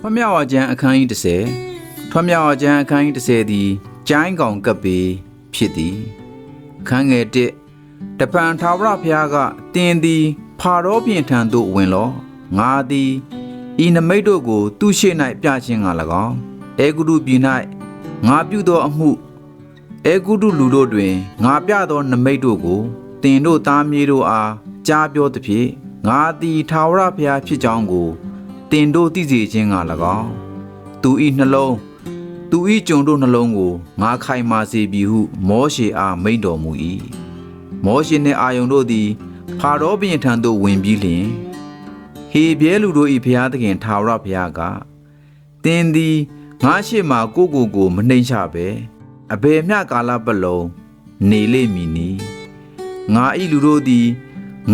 ထွမြောက်ဝကျမ်းအခန်းကြီး30ထွမြောက်ဝကျမ်းအခန်းကြီး30သည်ကျိုင်းကောင်ကပ်ပေဖြစ်သည်အခန်းငယ်1တပန်ထာဝရဘုရားကတင်းသည်ဖာရောပြင်ထံသို့ဝင်လောငါသည်ဤနမိတ်တို့ကို သူရှိ၌ပြခြင်းက၎င်းအေဂုတုပြည်၌ငါပြုသောအမှုအေဂုတုလူတို့တွင်ငါပြသောနမိတ်တို့ကိုတင်တို့သားမြေးတို့အားကြားပြောသဖြင့်ငါသည်ထာဝရဘုရားဖြစ်ကြောင်းကို တင်တို့သိစေခြင်းက၎င်းသူဤနှလုံးသူဤကြုံတို့နှလုံးကိုငါခိုင်မာစေပြီဟု မောရှေအားမိန့်တော်မူ၏မောရှေနှင့်အာယုန်တို့သည်ဖာရောဘုရင်ထံသို့ဝင်ပြီးလျှင်ဟေဘဲလူတို့၏ဘုရားသခင်ထာဝရဘုရားကတင်သည်ငါရှိမှကိုကိုကိုမနှိမ့်ချပဲအဘယ်မျှကာလပတ်လုံးနေလိမ့်မည်နီငါဤလူတို့သည်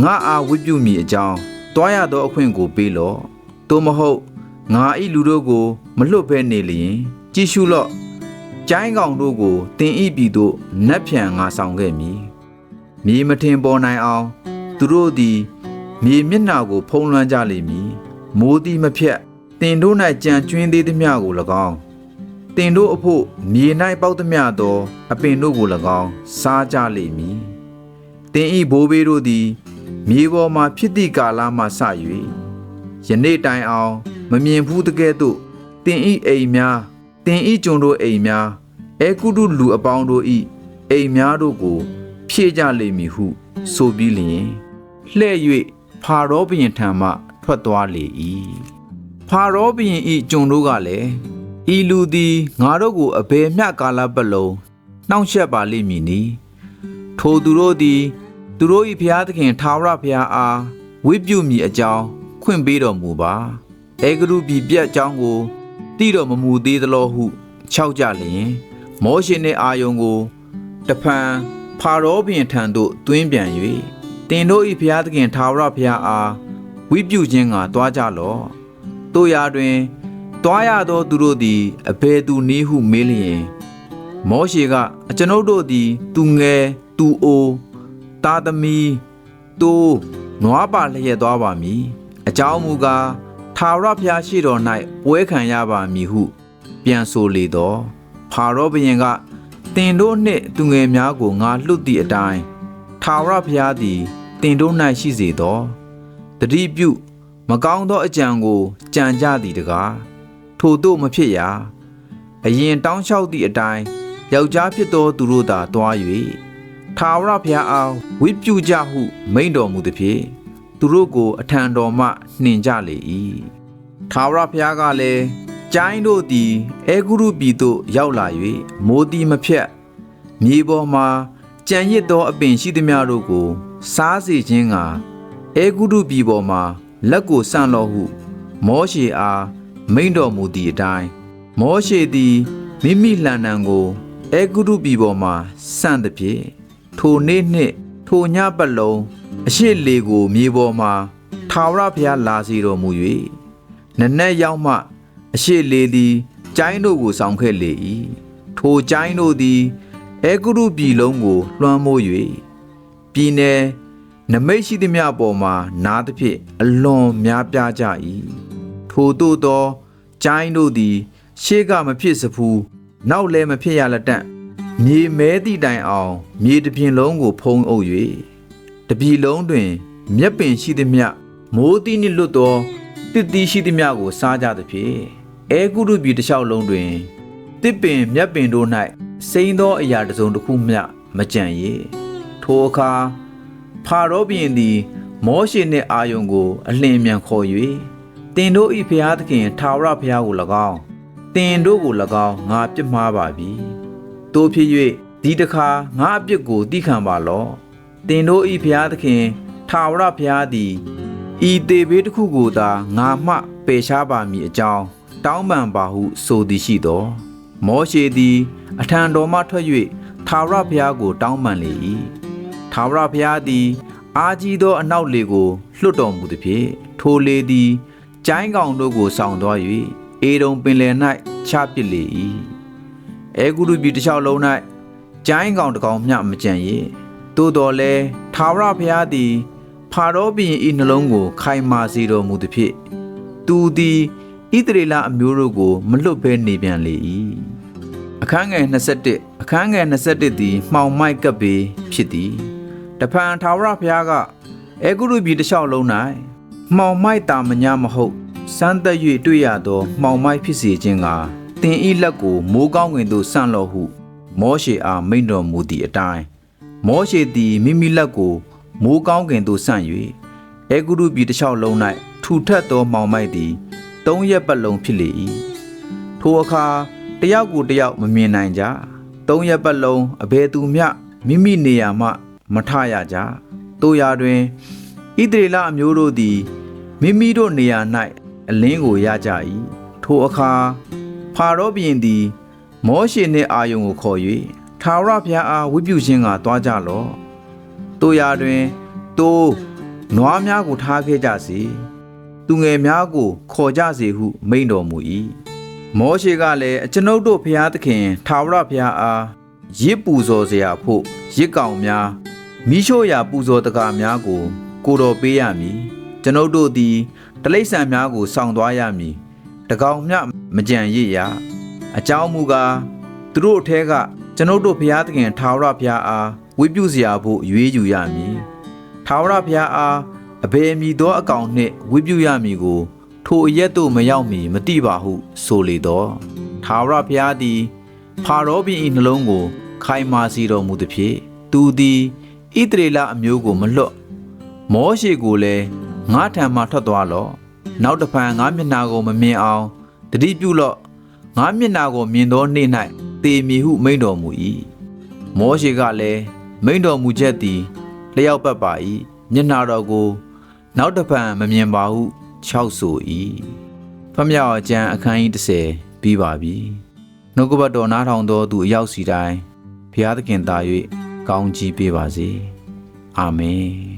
ငါအားဝိပြုမိအကြောင်းတွားရသောအခွင့်ကိုပေးလော့ သို့မဟုတ်ငါဤလူတို့ကို မလွတ်ဘဲနေလျင် ကြည်ရှုလော့ကျိုင်းကောင်တို့ကိုတင်ဤပြည်သို့နတ်ဖြန်ငါဆောင်ခဲ့မည်မြေမထင်ပေါ်နိုင်အောင် သူတို့သည်မြေမျက်နှာကို ဖုံးလွှမ်းကြလိမ့်မည်မိုးသည်မဖြတ်တင်တို့၌ကြံကျွင်းသေးသည်မျှကို၎င်းတင်တို့အဖို့မြေ၌ပေါက်သည်မျှသော အပင်တို့ကို၎င်းစားကြလိမ့်မည်တင်ဤဘိုးဘေးတို့သည် မြေပေါ်မှဖြစ်သည့်ကာလမှစ၍ ယနေ့တိုင်အောင် မမြင်ဘူးတကဲ့သို့တင်ဤအိမ်များတင်ဤကျွန်တို့အိမ်များအဲကုတုလူအပေါင်းတို့ဤအိမ်များတို့ကို ဖြည့်ကြလိမ့်မည်ဟု ဆိုပြီးလျင်လှဲ့၍ဖာရောဘုရင်ထံမှ ထွက်သွားလေ၏ဖာရောဘုရင်ဤကျွန်တို့ကလည်းဤလူသည်ငါတို့ကိုအဘယ်မျှကာလပတ်လုံးနှောင့်ယှက်ပါလိမ့်မည်နီထိုသူတို့သည် သူတို့၏ဘုရားသခင်ထာဝရဘုရားအားဝိပြုမိအကြောင်း ခွင့်ပေးတော်မူပါအေဂရုပြည်ပြတ်အကြောင်းကိုတိတော်မမူသေးသလိုဟုခြောက်ကြလျင်မောရှေနှင့်အာယုန်ကိုတဖန်ဖာရောဘုရင်ထံသို့တွင်းပြန်၍တင်တို့၏ဘုရားသခင်ထာဝရဘုရားအားဝိပြုခြင်းကတွားကြလော့တို့ရာတွင်တွားရသောသူတို့သည်အဘယ်သူနည်းဟုမေးလျင်မောရှေကအကျွန်ုပ်တို့သည် သူငယ်သူအိုသားသမီးတိုးနွားပါလျက်သွားပါမည် အကြောင်းမူကားထာဝရဘုရားရှိတော်၌ပွဲခံရပါမည်ဟု ပြန်ဆိုလေတော့ဖာရောဘုရင်ကတင်တို့နှင့်သူငယ်များကိုငါလွတ်သည့်အတိုင်းထာဝရဘုရားသည်တင်တို့၌ရှိစေသောတတိပြု မကောင်းသောအကြံကိုကြံကြသည်တကားထို့သို့မဖြစ်ရာအရင်တောင်းလျှောက်သည့်အတိုင်းယောက်ျားဖြစ်သောသူတို့သာတွား၍ထာဝရဘုရားအားဝိပြုကြဟုမိန့်တော်မူသည်ဖြင့် သူတို့ကိုအထံတော်မှနှင်ကြလေ၏ထာဝရဘုရားကလည်းကျိုင်းတို့သည်အေဂုရုပြည်သို့ရောက်လာ၍မိုးတီမဖြတ်မြေပေါ်မှကြံရစ်သောအပင်ရှိသည်များတို့ကို စားစေခြင်းကအေဂုရုပြည်ပေါ်မှလက်ကိုဆန့်လော့ဟု မောရှေအားမိန့်တော်မူသည့်အတိုင်းမောရှေသည်မိမိလှံနံကိုအေဂုရုပြည်ပေါ်မှဆန့်သည်ဖြင့်ထိုနေ့နှင့်ထိုညပတ်လုံး အရှိလေကိုမြေပေါ်မှထာဝရဘုရားလာစီတော်မူ၍နနက်ရောက်မှ အရှိလေသည်ကျိုင်းတို့ကိုဆောင်ခဲ့လေ၏ထိုကျိုင်းတို့သည်အေဂုရုပြည်လုံးကိုလွှမ်းမိုး၍ပြည်နယ်နမိတ်ရှိသည်များပေါ်မှာနားသဖြင့်အလွန်များပြားကြ၏ထို့သို့သောကျိုင်းတို့သည် ရှေးကမဖြစ်စဖူးနောက်လည်းမဖြစ်ရလက်တန့်မြေမဲသည့်တိုင်အောင် မြေတစ်ပြင်လုံးကိုဖုံးအုပ်၍ တပြည်လုံးတွင် မြက်ပင်ရှိသည်မြမိုးသီးနှင့်လွတ်သောတစ်သီးရှိသည်မြကို စားကြသဖြင့်အဲကုရုပြည်တစ်လျှောက်လုံးတွင်တစ်ပင်မြက်ပင်တို့၌စိမ်းသောအရာတစ်စုံတစ်ခုမျှမကြံရထိုအခါဖာရောဘုရင်သည် မောရှေနှင့်အာယုန်ကို အလင်းမြန်ခေါ်၍တင်တို့၏ဖျားသခင်ထာဝရဘုရားကို၎င်းတင်တို့ကို၎င်းငါပြစ်မှားပါပြီတို့ဖြစ်၍ဒီတခါငါအပြစ်ကိုတိခံပါလော့ တင်တို့၏ဖျားသခင်ထာဝရဘုရားသည်ဤတေဘေးတစ်ခုကိုသာငါမှပယ်ရှားပါမည်အကြောင်းတောင်းပန်ပါဟုဆိုသည်ရှိသော မောရှေသည် အထံတော်မှထွက်၍ထာဝရဘုရားကို တောင်းပန်လေ၏ထာဝရဘုရားသည် အာကြီးသောအနောက်လေကိုလွှတ်တော်မူသည်ဖြင့်ထိုလေသည်ကျိုင်းကောင်တို့ကိုဆောင်သွား၍အေဒုံပင်လယ်၌ချပစ်လေ၏အဲဂုရုပြည်တစ်လျှောက်လုံး၌ကျိုင်းကောင်တစ်ကောင်မျှမကြံရ သို့တော်လဲထာဝရဘုရားသည်ဖာရောဘုရင်၏နှလုံးကို ခိုင်မာစေတော်မူသည်ဖြင့်သူသည်ဣသရေလအမျိုးတို့ကို မလွတ်ဘဲနေပြန်လေ၏အခန်းငယ်21အခန်းငယ်21သည်မှောင်မိုက်ကပ်ပေဖြစ်သည်တဖန်ထာဝရဘုရားကအေဂုရုပြည်တစ်လျှောက်လုံး၌မှောင်မိုက်တာမညာမဟုတ်စမ်းသက်၍တွေ့ရသောမှောင်မိုက်ဖြစ်စေခြင်းကတင်ဤလက်ကိုမိုးကောင်းကင်သို့ဆန့်လော့ဟု မောရှေအားမိန့်တော်မူသည့်အတိုင်း မောရှေသည်မိမိလက်ကိုမိုးကောင်းကင်သို့ဆန့်၍အေဂုရုပြည်တစ်လျှောက်လုံး၌ထူထပ်သောမှောင်မိုက်သည်သုံးရက်ပတ်လုံးဖြစ်လေ၏ထိုအခါတယောက်ကိုတယောက်မမြင်နိုင်ကြသုံးရက်ပတ်လုံးအဘယ်သူမျှမိမိနေရာမှ မထရကြတို့ရာတွင်ဣသရေလအမျိုးတို့သည်မိမိတို့နေရာ၌အလင်းကိုရကြ၏ထိုအခါဖာရောဘုရင်သည် မောရှေနှင့်အာယုန်ကိုခေါ်၍ ထာဝရဘုရားအားဝိပုခြင်းကသွားကြလော့။တို့ရာတွင်တိုးနွားများကိုထားခဲ့ကြစေ။သူငယ်များကိုခေါ်ကြစေဟု မိန့်တော်မူ၏။မောရှေကလည်းအကျွန်ုပ်တို့ဘုရားသခင်ထာဝရဘုရားအားရစ်ပူဇော်စရာဖို့ရစ်ကောင်များမိရှို့ရာပူဇော်တကာများကို ကိုတော်ပေးရမည်။ကျွန်ုပ်တို့သည်တလိษံများကိုစောင့်သွားရမည်။တကောင်မျှမကြံရစ်ရ။အကြောင်းမူကားသူတို့အထက်က ကျွန်ုပ်တို့ဘုရားသခင်ထာဝရဘုရားအားဝိပုစရာဖို့ရွေးယူရမည်ထာဝရဘုရားအားအဘယ်မည်သောအကောင်နှင့်ဝိပုရမည်ကို ထိုအရက်သို့မရောက်မီမတိပါဟုဆိုလေတော့ထာဝရဘုရားသည်ဖာရောဘင်၏နှလုံးကို ခိုင်မာစီတော်မူသည်ဖြင့်သူသည်ဣသရေလအမျိုးကိုမလွတ်မောရှေကိုလည်းငါထံမှထွက်သွားလော့နောက်တစ်ဖန်ငါမျက်နှာကိုမမြင်အောင်တတိပြုလော့ငါမျက်နာကိုမြင်သောနေ့၌ တေမီဟုမိန့်တော်မူ၏မောရှေကလည်းမိန့်တော်မူချက်သည်လျောက်ပတ်ပါ၏မျက်နာတော်ကို နောက်တစ်ဖန်မမြင်ပါဟုခြောက်ဆို၏ဖမြောက်အကျမ်းအခန်းကြီး30ပြီးပါပြီနှုတ်ကပတ်တော်နားထောင်သောသူအရောက်စီတိုင်းဘုရားသခင်သာ၍ကောင်းချီးပေးပါစေအာမင်